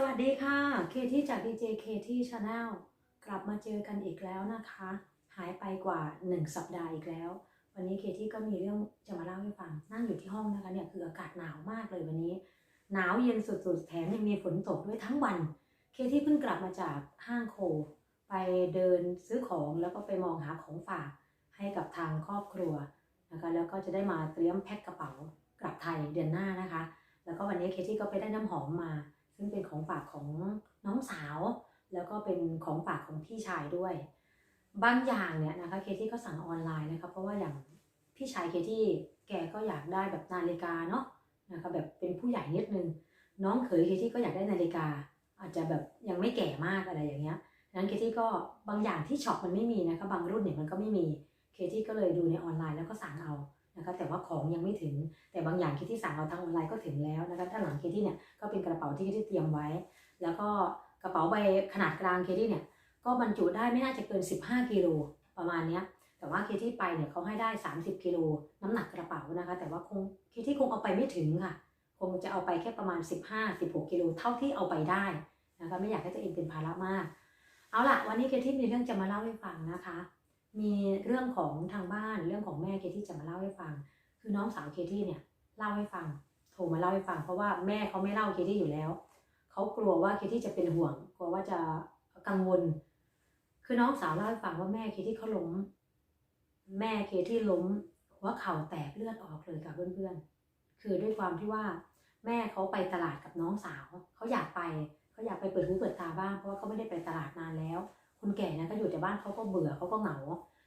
สวัสดีค่ะ เคที่จาก DJ เคที่ชาแนลกลับมาเจอกันอีกแล้วนะคะ หายไปกว่า 1 สัปดาห์อีกแล้ว วันนี้เคที่ก็มีเรื่องจะมาเล่าให้ฟัง นั่งอยู่ที่ห้องนะคะเนี่ยคืออากาศหนาวมากเลยวันนี้ หนาวเย็นสุดๆ แถมยังมีฝนตกด้วยทั้งวัน เคที่เพิ่งกลับมาจากห้างโค ไปเดินซื้อของแล้วก็ไปมองหาของฝากให้กับทางครอบครัวนะคะแล้วก็จะได้มาเตรียมแพ็คกระเป๋ากลับไทยเดือนหน้านะคะ แล้วก็วันนี้เคที่ก็ไปได้น้ำหอมมา ซึ่งเป็นของฝากของน้องสาว แล้วก็เป็นของฝากของพี่ชายด้วย บางอย่างเนี่ยนะคะเคที่ก็สั่งออนไลน์นะคะเพราะว่าอย่างพี่ชายเคที่แกก็อยากได้แบบนาฬิกาเนาะนะคะแบบเป็นผู้ใหญ่นิดนึง น้องเขยเคที่ก็อยากได้นาฬิกา อาจจะแบบยังไม่แก่มากอะไรอย่างเงี้ยนั้นเคที่ก็บางอย่างที่ช็อปมันไม่มีนะคะบางรุ่นเนี่ยมันก็ไม่มีเคที่ก็เลยดูในออนไลน์แล้วก็สั่งเอา นะคะแต่ว่าของยังไม่ถึง แต่บางอย่างเคที่สั่งเอาทางออนไลน์ก็ถึงแล้วนะคะด้านหลังเคที่เนี่ยก็เป็นกระเป๋าที่เคที่เตรียมไว้ แล้วก็กระเป๋าใบขนาดกลางเคที่เนี่ยก็บรรจุได้ไม่น่าจะเกิน 15กิโลประมาณเนี้ยแต่ว่าเคที่ไปเนี่ยเขาให้ได้ 30กิโลน้ำหนักกระเป๋านะคะ แต่ว่าคงเคที่คงเอาไปไม่ถึงค่ะ คงจะเอาไปแค่ประมาณ 15-16กิโลเท่าที่เอาไปได้นะคะไม่อยากให้ตัวเองเป็นภาระมาก เอาล่ะวันนี้เคที่มีเรื่องจะมาเล่าให้ฟังนะคะ มีเรื่องของทางบ้านเรื่องของแม่เคที่จะมาเล่าให้ฟัง คือน้องสาวเคที่เนี่ยเล่าให้ฟัง โทรมาเล่าให้ฟัง เพราะว่าแม่เขาไม่เล่าเคที่อยู่แล้วเขากลัวว่าเคที่จะเป็นห่วงกลัวว่าจะกังวล คือน้องสาวเล่าให้ฟังว่าแม่เคที่เขาล้มแม่เคที่ล้มหัวเข่าแตกเลือดออกเลยกับเพื่อนๆ คือด้วยความที่ว่าแม่เขาไปตลาดกับน้องสาว เขาอยากไป เขาอยากไปเปิดหูเปิดตาบ้าง เพราะว่าเขาไม่ได้ไปตลาดนานแล้ว แก่นะก็อยู่แต่บ้านเขาก็เบื่อเขาก็เหงา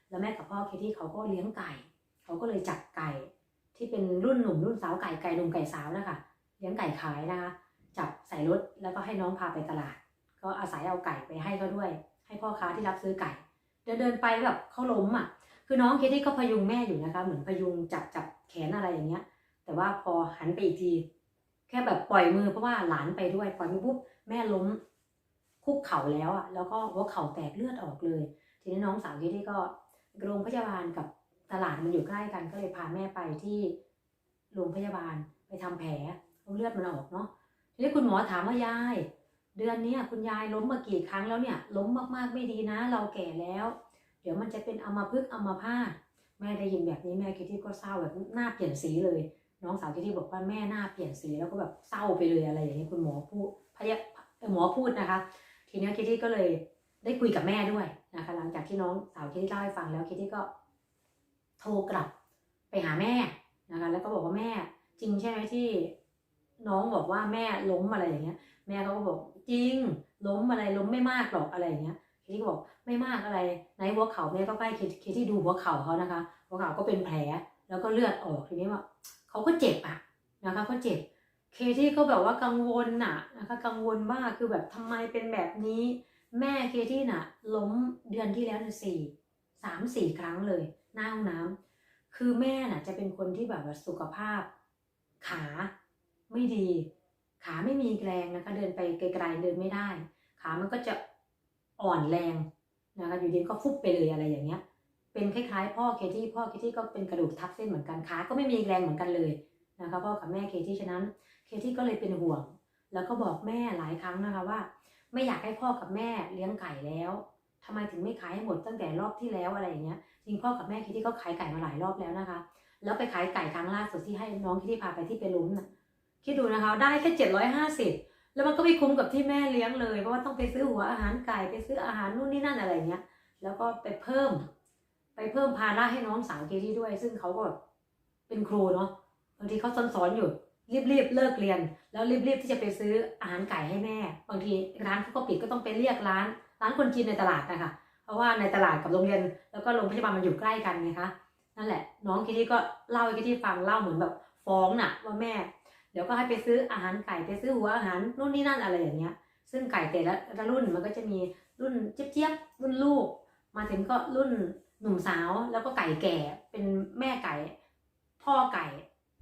แล้วแม่กับพ่อเคที่เขาก็เลี้ยงไก่เขาก็เลยจับไก่ ที่เป็นรุ่นหนุ่มรุ่นสาวไก่ไก่หนุ่มไก่สาวนะคะเลี้ยงไก่ขายนะคะจับใส่รถแล้วก็ให้น้องพาไปตลาด ก็อาศัยเอาไก่ไปให้เขาด้วย ให้พ่อค้าที่รับซื้อไก่ เดินเดินไปแบบเขาล้มอะ คือน้องเคที่ก็พยุงแม่อยู่นะคะ เหมือนพยุงจับจับแขนอะไรอย่างเงี้ย แต่ว่าพอหันไปอีกที แค่แบบปล่อยมือเพราะว่าหลานไปด้วยปล่อยมือปุ๊บแม่ล้ม คุกเข่าแล้วอะแล้วก็หัวเข่าแตกเลือดออกเลย ทีนี้น้องสาวเคที่ก็โรงพยาบาลกับตลาดมันอยู่ใกล้กันก็เลยพาแม่ไปที่โรงพยาบาลไปทำแผลเลือดมันออกเนาะทีนี้คุณหมอถามว่ายาย เดือนนี้คุณยายล้มมากี่ครั้งแล้วเนี่ย ล้มมากๆไม่ดีนะ เราแก่แล้ว เดี๋ยวมันจะเป็นอัมพฤกษ์อัมพาตแม่ได้ยินแบบนี้แม่คิดที่ก็เศร้าแบบหน้าเปลี่ยนสีเลย น้องสาวคิดที่บอกว่าแม่หน้าเปลี่ยนสีแล้วก็แบบเศร้าไปเลยอะไรอย่างนี้คุณหมอพูดพยาหมอพูดนะคะ ทีนี้คิดที่ก็เลยได้คุยกับแม่ด้วยนะคะหลังจากที่น้องสาวคิดที่เล่าให้ฟังแล้วคิดที่ก็โทรกลับไปหาแม่นะคะแล้วก็บอกว่าแม่จริงใช่ไหมที่น้องบอกว่าแม่ล้มอะไรอย่างเงี้ย แม่เขาก็บอกจริงล้มอะไรล้มไม่มากหรอกอะไรอย่างเงี้ยเคที่ก็บอกไม่มากอะไรในหัวเข่าแม่ก็ใกล้เคเคที่ดูหัวเข่าเขานะคะหัวเข่าก็เป็นแผลแล้วก็เลือดออกทีนี้ว่าเขาก็เจ็บอะนะคะเขาเจ็บ เคที่ก็แบบว่ากังวลน่ะนะคะกังวลมากคือแบบทำไมเป็นแบบนี้ แม่เคที่น่ะ ล้มเดือนที่แล้วเนี่ยสี่สามสี่ครั้งเลยหน้าห้องน้ำคือแม่น่ะ จะเป็นคนที่แบบว่าสุขภาพ ขาไม่ดี ขาไม่มีแรงนะคะ เดินไปไกลๆเดินไม่ได้ ขามันก็จะอ่อนแรงนะคะอยู่ดีก็ฟุบไปเลยอะไรอย่างเงี้ย เป็นคล้ายๆ พ่อเคที่พ่อเคที่ก็เป็นกระดูกทับเส้นเหมือนกันขาก็ไม่มีแรงเหมือนกันเลย นะคะพ่อกับแม่เคที่ฉะนั้นเคที่ก็เลยเป็นห่วง แล้วก็บอกแม่หลายครั้งนะคะว่า ไม่อยากให้พ่อกับแม่เลี้ยงไก่แล้วทำไมถึงไม่ขายให้หมดตั้งแต่รอบที่แล้วอะไรอย่างเงี้ยจริงพ่อกับแม่เคที่ก็ขายไก่มาหลายรอบแล้วนะคะ แล้วไปขายไก่ครั้งล่าสุดที่ให้น้องที่พาไปที่เปรุนน่ะคิดดูนะคะ ได้แค่เจ็ดร้อยห้าสิบแล้วมันก็ไม่คุ้มกับที่แม่เลี้ยงเลยเพราะว่าต้องไปซื้อหัวอาหารไก่ไปซื้ออาหารนู่นนี่นั่นอะไรเงี้ยแล้วก็ไปเพิ่ม ไปเพิ่มภาระให้น้องสาวเคที่ด้วย ซึ่งเขาก็เป็นครูเนาะ บางทีเขาสอนๆอยู่ รีบๆเลิกเรียน แล้วรีบๆที่จะไปซื้ออาหารไก่ให้แม่ บางทีร้านเขาก็ปิดก็ต้องไปเรียกร้าน ร้านคนจีนในตลาดนะคะเพราะว่าในตลาดกับโรงเรียนแล้วก็โรงพยาบาลมันอยู่ใกล้กันไงคะนั่นแหละ น้องคิที่ก็เล่าให้คิที่ฟังเล่าเหมือนแบบฟ้องน่ะว่าแม่ เดี๋ยวก็ให้ไปซื้ออาหารไก่ไปซื้อหัวอาหารนู่นนี่นั่นอะไรอย่างเงี้ย ซึ่งไก่แต่ละรุ่นมันก็จะมีรุ่นเจี๊ยบๆรุ่นลูก มาถึงก็รุ่นหนุ่มสาวแล้วก็ไก่แก่เป็นแม่ไก่ พ่อไก่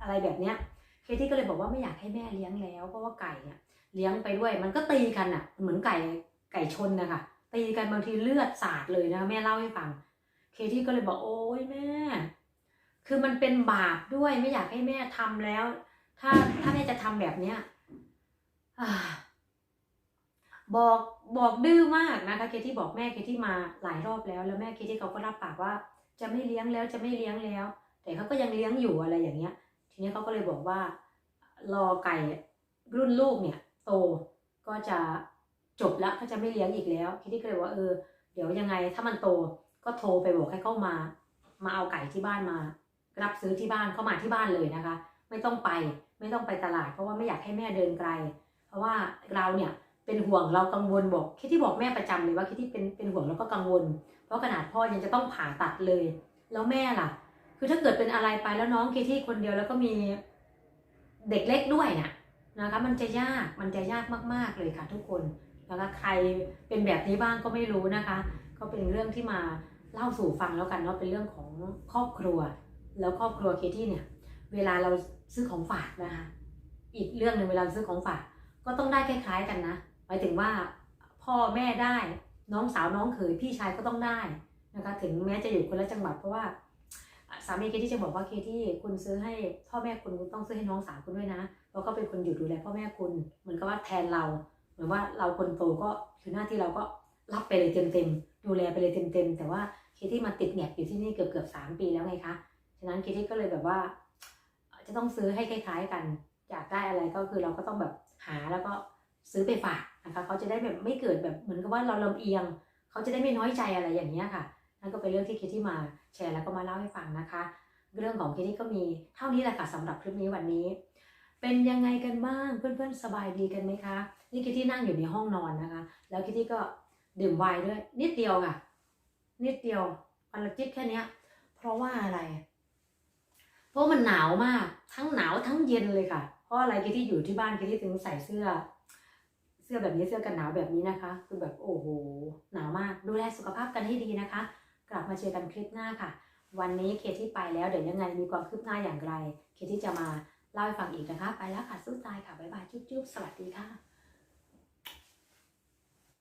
อะไรแบบเนี้ยเคที่ก็เลยบอกว่าไม่อยากให้แม่เลี้ยงแล้ว เพราะว่าไก่เนี่ยเลี้ยงไปด้วย มันก็ตีกันอะ เหมือนไก่ไก่ชนนะคะตีกันบางทีเลือดสาดเลยนะแม่เล่าให้ฟัง เคที่ก็เลยบอกโอ้ยแม่ คือมันเป็นบาปด้วยไม่อยากให้แม่ทำแล้ว ถ้าถ้าแม่จะทำแบบเนี้ยบอกบอกดื้อมากนะคะเคที่บอกแม่เคที่มาหลายรอบแล้ว แล้วแม่เคที่เขาก็รับปากว่า จะไม่เลี้ยงแล้วจะไม่เลี้ยงแล้ว แต่เขาก็ยังเลี้ยงอยู่อะไรอย่างเงี้ย ทีนี้เขาก็เลยบอกว่า รอไก่รุ่นลูกเนี่ย โตก็จะจบแล้วก็จะไม่เลี้ยงอีกแล้วเคที่ก็เลยว่าเออ เดี๋ยวยังไงถ้ามันโตก็โทรไปบอกให้เข้ามา มาเอาไก่ที่บ้านมา รับซื้อที่บ้านเข้ามาที่บ้านเลยนะคะ ไม่ต้องไปไม่ต้องไปตลาด เพราะว่าไม่อยากให้แม่เดินไกล เพราะว่าเราเนี่ยเป็นห่วงเรากังวลบอกคิดที่บอกแม่ประจำเลยว่าคิดที่เป็นเป็นห่วงแล้วก็กังวล เพราะขนาดพ่อยังจะต้องผ่าตัดเลย แล้วแม่ล่ะ คือถ้าเกิดเป็นอะไรไปแล้วน้องเคที่คนเดียวแล้วก็มีเด็กเล็กด้วยน่ะนะคะมันจะยากมันจะยากมาก ๆเลยค่ะทุกคนนะคะใครเป็นแบบนี้บ้างก็ไม่รู้นะคะ ก็เป็นเรื่องที่มาเล่าสู่ฟังแล้วกันเนาะเป็นเรื่องของครอบครัว แล้วครอบครัวเคที่เนี่ย เวลาเราซื้อของฝากนะคะ อีกเรื่องหนึ่งเวลาซื้อของฝาก ก็ต้องได้คล้ายๆกันนะหมายถึงว่าพ่อแม่ได้น้องสาวน้องเขยพี่ชายก็ต้องได้นะคะ ถึงแม้จะอยู่คนละจังหวัดเพราะว่า สามีเคที่จะบอกว่าเคที่คุณซื้อให้พ่อแม่คุณคุณต้องซื้อให้น้องสาวคุณด้วยนะเพราะก็เป็นคนอยู่ดูแลพ่อแม่คุณเหมือนกับว่าแทนเรา เหมือนว่าเราคนโตก็คือหน้าที่เราก็รับไปเลยเต็มๆดูแลไปเลยเต็มๆแต่ว่าเคที่มาติดแงกอยู่ที่นี่เกือบเกือบสามปีแล้วไงคะฉะนั้นเคที่ก็เลยแบบว่า จะต้องซื้อให้คล้ายๆกันอยากได้อะไรก็คือเราก็ต้องแบบหาแล้วก็ซื้อไปฝากนะคะเขาจะได้แบบไม่เกิดแบบเหมือนกับว่าเราลำเอียง เขาจะได้ไม่น้อยใจอะไรอย่างเงี้ยค่ะ นั่นก็เป็นเรื่องที่คิดที่มาแชร์แล้วก็มาเล่าให้ฟังนะคะ เรื่องของคิดที่ก็มีเท่านี้แหละค่ะสำหรับคลิปนี้วันนี้ เป็นยังไงกันบ้างเพื่อนๆสบายดีกันไหมคะ นี่คิดที่นั่งอยู่ในห้องนอนนะคะ แล้วคิดที่ก็ดื่มไวน์ด้วย นิดเดียวค่ะ นิดเดียววันละจิบแค่เนี้ยเพราะว่าอะไร เพราะมันหนาวมาก ทั้งหนาวทั้งเย็นเลยค่ะ เพราะอะไรคิดที่อยู่ที่บ้านคิดที่ถึงใส่เสื้อ เสื้อแบบนี้เสื้อกันหนาวแบบนี้นะคะ คือแบบโอ้โหหนาวมาก ดูแลสุขภาพกันให้ดีนะคะ กลับมาเจอกันคลิปหน้าค่ะ วันนี้เคที่ไปแล้วเดี๋ยวยังไงมีความคืบหน้าอย่างไร เคที่จะมาเล่าให้ฟังอีกนะคะ ไปแล้วค่ะสู้ตายค่ะบ๊ายบายจุ๊บๆสวัสดีค่ะ